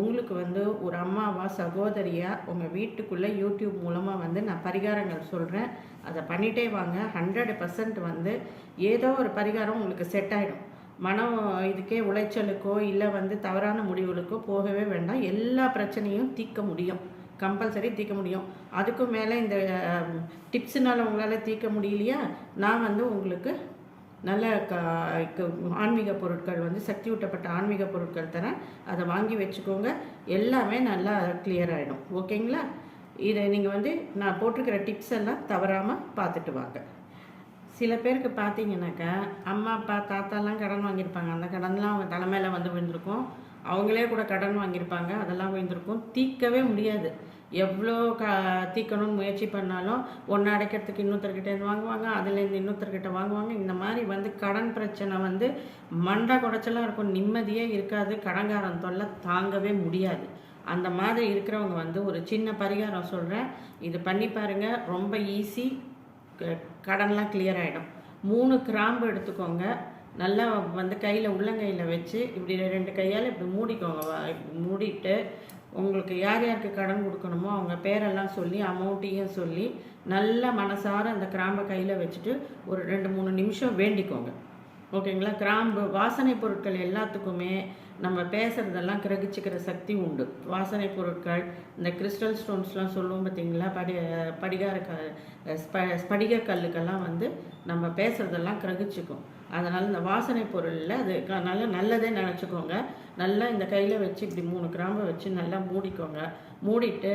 உங்களுக்கு வந்து ஒரு அம்மாவா சகோதரியா உங்கள் வீட்டுக்குள்ளே யூடியூப் மூலமாக வந்து நான் பரிகாரங்கள் சொல்கிறேன் அதை பண்ணிட்டே வாங்க. ஹண்ட்ரட் பர்சன்ட் வந்து ஏதோ ஒரு பரிகாரம் உங்களுக்கு செட் ஆகிடும் மனம் இதுக்கே உளைச்சலுக்கோ இல்லை வந்து தவறான முடிவுகளுக்கோ போகவே வேண்டாம். எல்லா பிரச்சனையும் தீர்க்க முடியும். கம்பல்சரி தீர்க்க முடியும். அதுக்கும் மேலே இந்த டிப்ஸுனால் உங்களால் தீர்க்க முடியலையா? நான் வந்து உங்களுக்கு நல்ல ஆன்மீக பொருட்கள் வந்து சக்தி ஊட்டப்பட்ட ஆன்மீக பொருட்கள் தரேன் அதை வாங்கி வச்சுக்கோங்க. எல்லாமே நல்லா கிளியர் ஆகிடும் ஓகேங்களா? இதை நீங்கள் வந்து நான் போட்டிருக்கிற டிப்ஸ் எல்லாம் தவறாமல் பார்த்துட்டு வாங்க. சில பேருக்கு பார்த்தீங்கன்னாக்கா அம்மா அப்பா தாத்தாலாம் கடன் வாங்கியிருப்பாங்க. அந்த கடன்லாம் அவங்க தலைமையில் வந்து விழுந்திருக்கும். அவங்களே கூட கடன் வாங்கியிருப்பாங்க. அதெல்லாம் விழுந்திருக்கும். தீர்க்கவே முடியாது. எவ்வளோ க தீக்கணும்னு முயற்சி பண்ணாலும் ஒன்று அடைக்கிறதுக்கு இன்னொருத்தர்கிட்ட வாங்குவாங்க அதுலேருந்து இன்னொருத்தர்கிட்ட வாங்குவாங்க. இந்த மாதிரி வந்து கடன் பிரச்சனை வந்து மண்டை குடைச்சலாக இருக்கும் நிம்மதியே இருக்காது கடங்காரம் தொல்லை தாங்கவே முடியாது. அந்த மாதிரி இருக்கிறவங்க வந்து ஒரு சின்ன பரிகாரம் சொல்கிறேன் இது பண்ணி பாருங்கள் ரொம்ப ஈஸி கடன்லாம் கிளியர் ஆகிடும் மூணு கிராம்பு எடுத்துக்கோங்க. நல்லா வந்து கையில் உள்ளங்கையில் வச்சு இப்படி ரெண்டு கையால் இப்படி மூடிக்கோங்க மூடிட்டு உங்களுக்கு யார் யாருக்கு கடன் கொடுக்கணுமோ அவங்க பேரெல்லாம் சொல்லி அமௌண்ட்டையும் சொல்லி நல்ல மனசார அந்த கிராம்பை கையில் வச்சுட்டு ஒரு ரெண்டு மூணு நிமிஷம் வேண்டிக்கோங்க. ஓகேங்களா? கிராம்பு வாசனை பொருட்கள் எல்லாத்துக்குமே நம்ம பேசுகிறதெல்லாம் கிரகிச்சிக்கிற சக்தி உண்டு. வாசனை பொருட்கள் இந்த கிறிஸ்டல் ஸ்டோன்ஸ்லாம் சொல்லுவோம் பார்த்தீங்களா படி படிகார க ஸ்படிக கல்லுக்கெல்லாம் வந்து நம்ம பேசுகிறதெல்லாம் கிரகிச்சிக்கும். அதனால் இந்த வாசனை பொருளில் அது நல்லா நல்லதே நினச்சிக்கோங்க. நல்லா இந்த கையில் வச்சு இப்படி மூணு கிராம்பை வச்சு நல்லா மூடிக்கோங்க. மூடிட்டு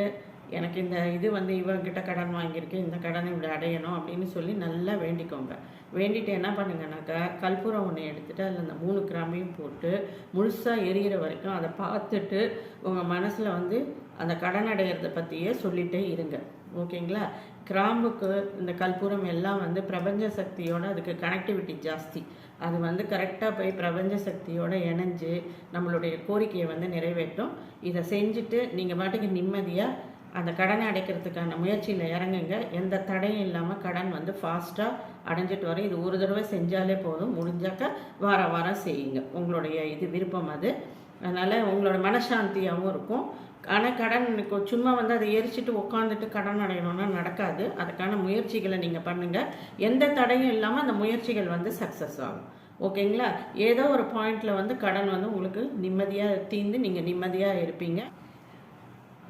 எனக்கு இந்த இது வந்து இவங்கிட்ட கடன் வாங்கியிருக்கேன் இந்த கடனை இப்படி அடையணும் அப்படின்னு சொல்லி நல்லா வேண்டிக்கோங்க. வேண்டிட்டு என்ன பண்ணுங்கனாக்கா கற்பூரம் ஒன்று எடுத்துகிட்டு அதில் அந்த மூணு கிராமையும் போட்டு முழுசாக எரியிற வரைக்கும் அதை பார்த்துட்டு உங்கள் மனசில் வந்து அந்த கடன் அடையிறத பற்றியே சொல்லிகிட்டே இருங்க. ஓகேங்களா? கிராம்புக்கு இந்த கற்பூரம் எல்லாம் வந்து பிரபஞ்ச சக்தியோட அதுக்கு கனெக்டிவிட்டி ஜாஸ்தி. அது வந்து கரெக்டாக போய் பிரபஞ்ச சக்தியோடு இணைஞ்சு நம்மளுடைய கோரிக்கையை வந்து நிறைவேற்றும். இதை செஞ்சுட்டு நீங்கள் பாட்டுக்கு நிம்மதியாக அந்த கடனை அடைக்கிறதுக்கான முயற்சியில் இறங்குங்க. எந்த தடையும் இல்லாமல் கடன் வந்து ஃபாஸ்ட்டாக அடைஞ்சிட்டு வரும். இது ஒரு தடவை செஞ்சாலே போதும். முடிஞ்சாக்க வார வாரம் செய்யுங்க. உங்களுடைய இது விருப்பம் அது. அதனால் உங்களோட மனசாந்தியாகவும் இருக்கும். ஆனால் கடன் சும்மா வந்து அதை எரிச்சிட்டு உட்காந்துட்டு கடன் அடையணும்னா நடக்காது. அதுக்கான முயற்சிகளை நீங்கள் பண்ணுங்கள் எந்த தடையும் இல்லாமல் அந்த முயற்சிகள் வந்து சக்ஸஸ் ஆகும். ஓகேங்களா? ஏதோ ஒரு பாயிண்டில் வந்து கடன் வந்து உங்களுக்கு நிம்மதியாக தீர்ந்து நீங்கள் நிம்மதியாக இருப்பீங்க.